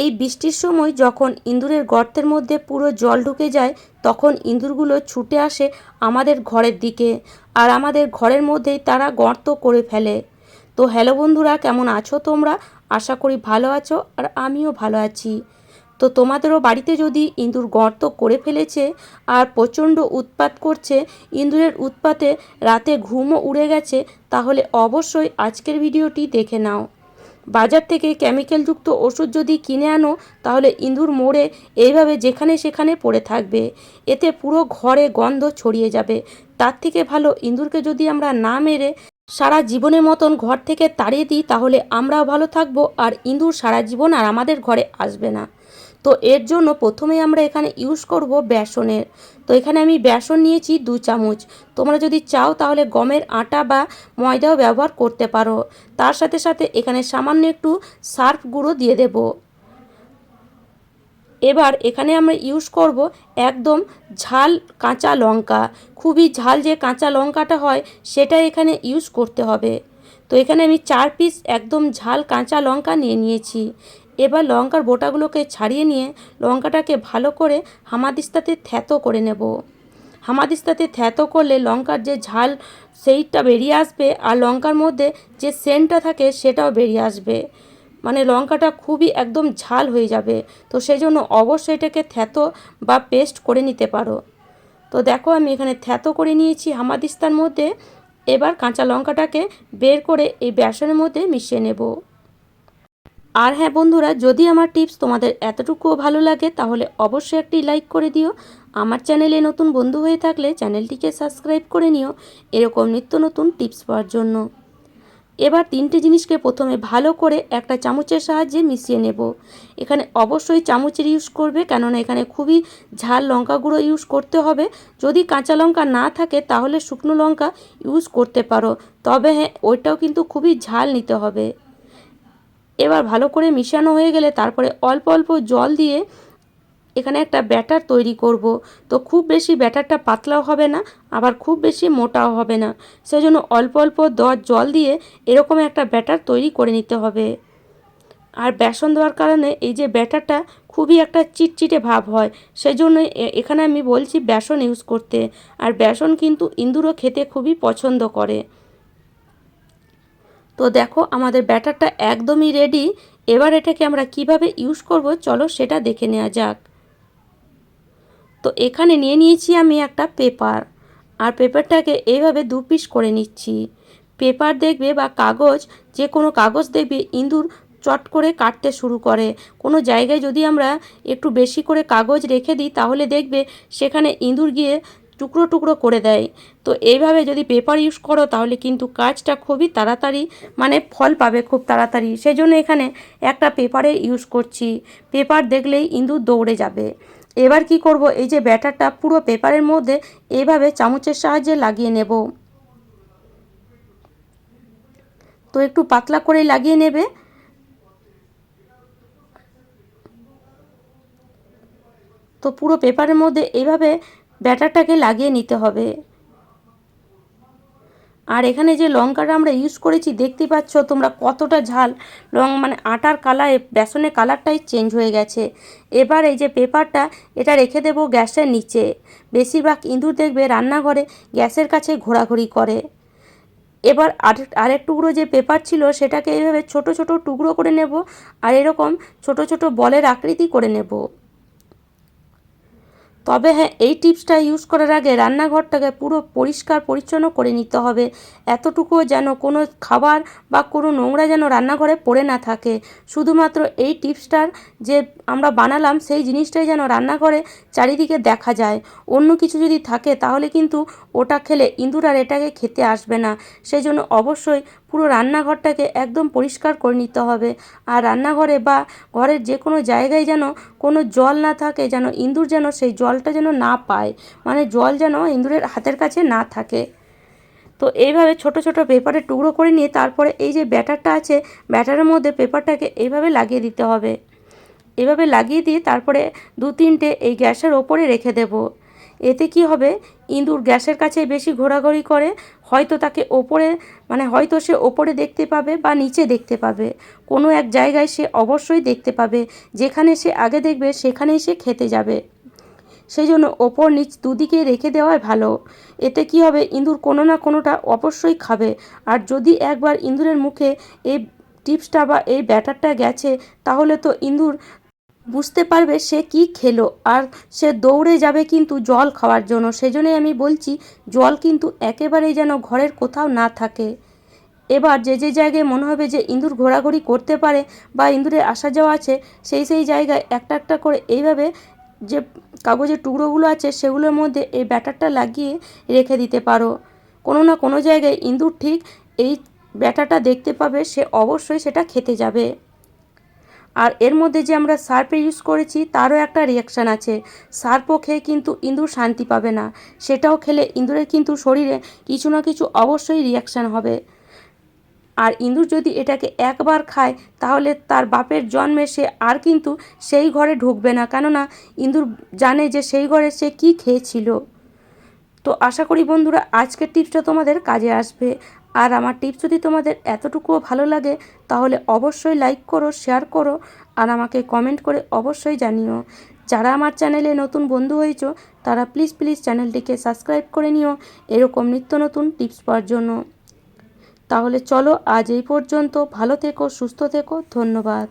এই বৃষ্টির সময় যখন ইঁদুরের গর্তের মধ্যে পুরো জল ঢুকে যায়, তখন ইঁদুরগুলো ছুটে আসে আমাদের ঘরের দিকে আর আমাদের ঘরের মধ্যেই তারা গর্ত করে ফেলে। তো হ্যালো বন্ধুরা, কেমন আছো তোমরা? আশা করি ভালো আছো আর আমিও ভালো আছি। তো তোমাদেরও বাড়িতে যদি ইঁদুর গর্ত করে ফেলেছে আর প্রচণ্ড উৎপাত করছে, ইঁদুরের উৎপাতে রাতে ঘুমও উড়ে গেছে, তাহলে অবশ্যই আজকের ভিডিওটি দেখে নাও। বাজার থেকে কেমিক্যালযুক্ত ওষুধ যদি কিনে আনো, তাহলে ইঁদুর মোড়ে এইভাবে যেখানে সেখানে পড়ে থাকবে। এতে পুরো ঘরে গন্ধ ছড়িয়ে যাবে। তার থেকে ভালো ইঁদুরকে যদি আমরা না মেরে সারা জীবনের মতন ঘর থেকে তাড়িয়ে দিই, তাহলে আমরাও ভালো থাকব আর ইঁদুর সারা জীবন আর আমাদের ঘরে আসবে না। তো এর জন্য প্রথমে আমরা এখানে ইউজ করব বেসনের। তো এখানে আমি বেসন নিয়েছি দু চামচ। তোমরা যদি চাও তাহলে গমের আটা বা ময়দাও ব্যবহার করতে পারো। তার সাথে সাথে এখানে সামান্য একটু সার্ফ গুঁড়ো দিয়ে দেব। এবার এখানে আমরা ইউজ করব একদম ঝাল কাঁচা লঙ্কা। খুবই ঝাল যে কাঁচা লঙ্কাটা হয় সেটা এখানে ইউজ করতে হবে। তো এখানে আমি চার পিস একদম ঝাল কাঁচা লঙ্কা নিয়ে নিয়েছি। এবার লঙ্কার বোটাগুলোকে ছাড়িয়ে নিয়ে লঙ্কাটাকে ভালো করে হামাদিস্তাতে থ্যাতো করে নেব। হামাদিস্তাতে থ্যাতো করলে লঙ্কার যে ঝাল সেইটা বেরিয়ে আসবে আর লঙ্কার মধ্যে যে সেন্টটা থাকে সেটাও বেরিয়ে আসবে। মানে লঙ্কাটা খুবই একদম ঝাল হয়ে যাবে। তো সেই জন্য অবশ্যই এটাকে থ্যাতো বা পেস্ট করে নিতে পারো। তো দেখো আমি এখানে থ্যাতো করে নিয়েছি হামাদিস্তার মধ্যে। এবার কাঁচা লঙ্কাটাকে বের করে এই বেসনের মধ্যে মিশিয়ে নেব। আর হ্যাঁ বন্ধুরা, যদি আমার টিপস তোমাদের এতটুকুও ভালো লাগে, তাহলে অবশ্যই একটি লাইক করে দিও। আমার চ্যানেলে নতুন বন্ধু হয়ে থাকলে চ্যানেলটিকে সাবস্ক্রাইব করে নিও, এরকম নিত্য নতুন টিপস পাওয়ার জন্য। এবার তিনটে জিনিসকে প্রথমে ভালো করে একটা চামচের সাহায্যে মিশিয়ে নেব। এখানে অবশ্যই চামচের ইউজ করবে, কেননা এখানে খুবই ঝাল লঙ্কা গুঁড়ো ইউজ করতে হবে। যদি কাঁচা লঙ্কা না থাকে, তাহলে শুকনো লঙ্কা ইউজ করতে পারো। তবে হ্যাঁ ওইটাও কিন্তু খুবই ঝাল নিতে হবে। এবার ভালো করে মিশানো হয়ে গেলে তারপরে অল্প অল্প জল দিয়ে এখানে একটা ব্যাটার তৈরি করব। তো খুব বেশি ব্যাটারটা পাতলাও হবে না, আবার খুব বেশি মোটাও হবে না। সেজন্য অল্প অল্প দর জল দিয়ে এরকম একটা ব্যাটার তৈরি করে নিতে হবে। আর বেসন দেওয়ার কারণে এই যে ব্যাটারটা খুবই একটা চিটচিটে ভাব হয়, সেজন্য এখানে আমি বলছি বেসন ইউজ করতে। আর বেসন কিন্তু ইন্দুরও খেতে খুবই পছন্দ করে। তো দেখো, আমাদের ব্যাটারটা একদমই রেডি এবার এটাকে আমরা কীভাবে ইউজ করব, চলো সেটা দেখে নেওয়া যাক। তো এখানে নিয়ে নিয়েছি আমি একটা পেপার আর পেপারটাকে এইভাবে দু পিস করে নিচ্ছি। পেপার দেখবে বা কাগজ, যে কোনো কাগজ দেখবে ইঁদুর চট করে কাটতে শুরু করে। কোনো জায়গায় যদি আমরা একটু বেশি করে কাগজ রেখে দিই, তাহলে দেখবে সেখানে ইঁদুর গিয়ে টুকরো টুকরো করে দেয়। তো এইভাবে যদি পেপার ইউজ করো, তাহলে কিন্তু কাজটা খুবই তাড়াতাড়ি মানে ফল পাবে খুব তাড়াতাড়ি। সেই জন্য এখানে একটা পেপারে ইউজ করছি। পেপার দেখলেই ইঁদুর দৌড়ে যাবে। এবার কি করব? এই যে ব্যাটারটা পুরো পেপারের মধ্যে এইভাবে চামচের সাহায্যে লাগিয়ে নেব। তো একটু পাতলা করে লাগিয়ে নেবে। তো পুরো পেপারের মধ্যে এইভাবে ব্যাটারটাকে লাগিয়ে নিতে হবে। আর এখানে যে লঙ্কাটা আমরা ইউজ করেছি, দেখতে পাচ্ছ তোমরা কতটা ঝাল। লং মানে আটার কালার বেসনের কালারটাই চেঞ্জ হয়ে গেছে। এবার এই যে পেপারটা এটা রেখে দেবো গ্যাসের নিচে। বেশিরভাগ ইঁদুর দেখবে রান্নাঘরে গ্যাসের কাছে ঘোরাঘুরি করে। এবার আরেক আরেক টুকরো যে পেপার ছিল, সেটাকে এইভাবে ছোট ছোট টুকরো করে নেব। আর এরকম ছোট ছোট বলের আকৃতি করে নেব। তবে হ্যাঁ এই টিপসটা ইউজ করার আগে রান্নাঘরটাকে পুরো পরিষ্কার পরিচ্ছন্ন করে নিতে হবে। এতটুকুও যেন কোনো খাবার বা কোনো নোংরা যেন রান্নাঘরে পড়ে না থাকে। শুধুমাত্র এই টিপসটার যে আমরা বানালাম, সেই জিনিসটাই যেন রান্নাঘরে চারিদিকে দেখা যায়। অন্য কিছু যদি থাকে, তাহলে কিন্তু ওটা খেলে ইঁদুর আর এটাকে খেতে আসবে না। সেই জন্য অবশ্যই পুরো রান্নাঘরটাকে একদম পরিষ্কার করে নিতে হবে। আর রান্নাঘরে বা ঘরের যে কোনো জায়গায় যেন কোনো জল না থাকে, যেন ইঁদুর যেন সেই জলটা যেন না পায় মানে জল যেন ইঁদুরের হাতের কাছে না থাকে। তো এইভাবে ছোট ছোট পেপারের টুকরো করে নিয়ে তারপরে এই যে ব্যাটারটা আছে, ব্যাটারের মধ্যে পেপারটাকে এইভাবে লাগিয়ে দিতে হবে। এভাবে লাগিয়ে দিয়ে তারপরে দু তিনটে এই গ্যাসের ওপরে রেখে দেব। এতে কি হবে? ইঁদুর গ্যাসের কাছে বেশি ঘোরাঘুরি করে, হয়তো তাকে ওপরে মানে হয়তো সে ওপরে দেখতে পাবে বা নিচে দেখতে পাবে। কোনো এক জায়গায় সে অবশ্যই দেখতে পাবে। যেখানে সে আগে দেখবে, সেখানেই সে খেতে যাবে। সেই জন্য ওপর নিচ দুদিকে রেখে দেওয়াই ভালো। এতে কি হবে? ইঁদুর কোনো না কোনোটা অবশ্যই খাবে। আর যদি একবার ইঁদুরের মুখে এই টিপসটা বা এই ব্যাটারটা গেছে, তাহলে তো ইঁদুর বুঝতে পারবে সে কি খেলো আর সে দৌড়ে যাবে কিন্তু জল খাওয়ার জন্য। সেই জন্যই আমি বলছি, জল কিন্তু একেবারেই যেন ঘরের কোথাও না থাকে। এবার যে যে জায়গায় মনে হবে যে ইঁদুর ঘোরাঘুরি করতে পারে বা ইঁদুরের আসা যাওয়া আছে, সেই সেই জায়গায় একটা একটা করে এইভাবে যে কাগজের টুকরোগুলো আছে, সেগুলোর মধ্যে এই ব্যাটারটা লাগিয়ে রেখে দিতে পারো। কোনো না কোনো জায়গায় ইঁদুর ঠিক এই ব্যাটারটা দেখতে পাবে, সে অবশ্যই সেটা খেতে যাবে। আর এর মধ্যে যে আমরা সার্পে ইউজ করেছি, তারও একটা রিয়াকশান আছে। সার্পও খেয়ে কিন্তু ইঁদুর শান্তি পাবে না। সেটাও খেলে ইঁদুরের কিন্তু শরীরে কিছু না কিছু অবশ্যই রিয়াকশান হবে। আর ইঁদুর যদি এটাকে একবার খায়, তাহলে তার বাপের জন্মে সে আর কিন্তু সেই ঘরে ঢুকবে না। কেননা ইঁদুর জানে যে সেই ঘরে সে কী খেয়েছিল। তো আশা করি বন্ধুরা, আজকের টিপসটা তোমাদের কাজে আসবে। আর আমার টিপস যদি তোমাদের এতটুকুও ভালো লাগে, তাহলে অবশ্যই লাইক করো শেয়ার করো, আর আমাকে কমেন্ট করে অবশ্যই জানিও। যারা আমার চ্যানেলে নতুন বন্ধু হয়েছো, তারা প্লিজ প্লিজ চ্যানেলটিকে সাবস্ক্রাইব করে নিও। এরকম নিত্য নতুন টিপস পাওয়ার জন্য। তাহলে চলো আজ এই পর্যন্ত, ভালো থেকো, সুস্থ থেকো, ধন্যবাদ।